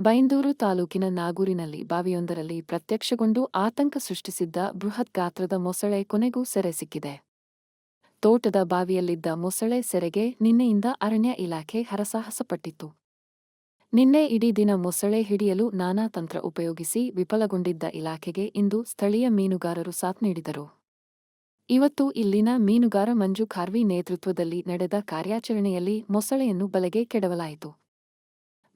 ಬೈಂದೂರು ತಾಲೂಕಿನ ನಾಗೂರಿನಲ್ಲಿ ಬಾವಿಯೊಂದರಲ್ಲಿ ಪ್ರತ್ಯಕ್ಷಗೊಂಡು ಆತಂಕ ಸೃಷ್ಟಿಸಿದ್ದ ಬೃಹತ್ ಗಾತ್ರದ ಮೊಸಳೆ ಕೊನೆಗೂ ಸೆರೆ ಸಿಕ್ಕಿದೆ. ತೋಟದ ಬಾವಿಯಲ್ಲಿದ್ದ ಮೊಸಳೆ ಸೆರೆಗೆ ನಿನ್ನೆಯಿಂದ ಅರಣ್ಯ ಇಲಾಖೆ ಹರಸಾಹಸಪಟ್ಟಿತ್ತು. ನಿನ್ನೆ ಇಡೀ ದಿನ ಮೊಸಳೆ ಹಿಡಿಯಲು ನಾನಾ ತಂತ್ರ ಉಪಯೋಗಿಸಿ ವಿಫಲಗೊಂಡಿದ್ದ ಇಲಾಖೆಗೆ ಇಂದು ಸ್ಥಳೀಯ ಮೀನುಗಾರರು ಸಾಥ್ ನೀಡಿದರು. ಇವತ್ತು ಇಲ್ಲಿನ ಮೀನುಗಾರ ಮಂಜು ಖಾರ್ವಿ ನೇತೃತ್ವದಲ್ಲಿ ನಡೆದ ಕಾರ್ಯಾಚರಣೆಯಲ್ಲಿ ಮೊಸಳೆಯನ್ನು ಬಲೆಗೆ ಕೆಡವಲಾಯಿತು.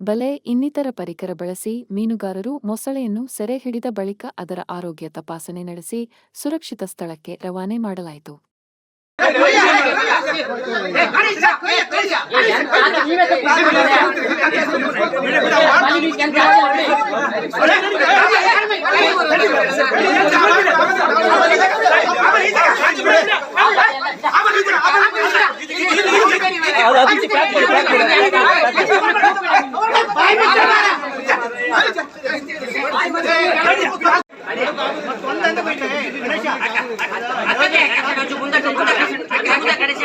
ಬಲೆ ಇನ್ನಿತರ ಪರಿಕರ ಬಳಸಿ ಮೀನುಗಾರರು ಮೊಸಳೆಯನ್ನು ಸೆರೆ ಹಿಡಿದ ಬಳಿಕ ಅದರ ಆರೋಗ್ಯ ತಪಾಸಣೆ ನಡೆಸಿ ಸುರಕ್ಷಿತ ಸ್ಥಳಕ್ಕೆ ರವಾನೆ ಮಾಡಲಾಯಿತು. கடைசி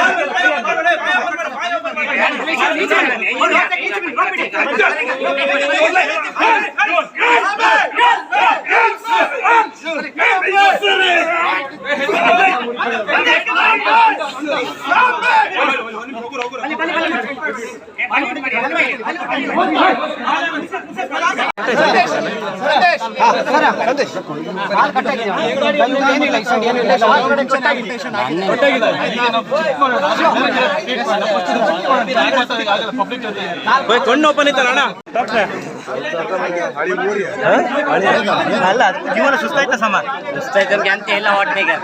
I'm ಕಣ್ಣು ಓಪನ್ ಇತ್ತಲ್ಲ ಅಣ್ಣ ಅಲ್ಲ ಜೀವನ ಸುಸ್ತಾಯ್ತ ಸಮ? ಸುಸ್ತಾಯ್ತಂಗೆ ಅಂತ ಇಲ್ಲ ಹೊಟ್ಟೆಗೆ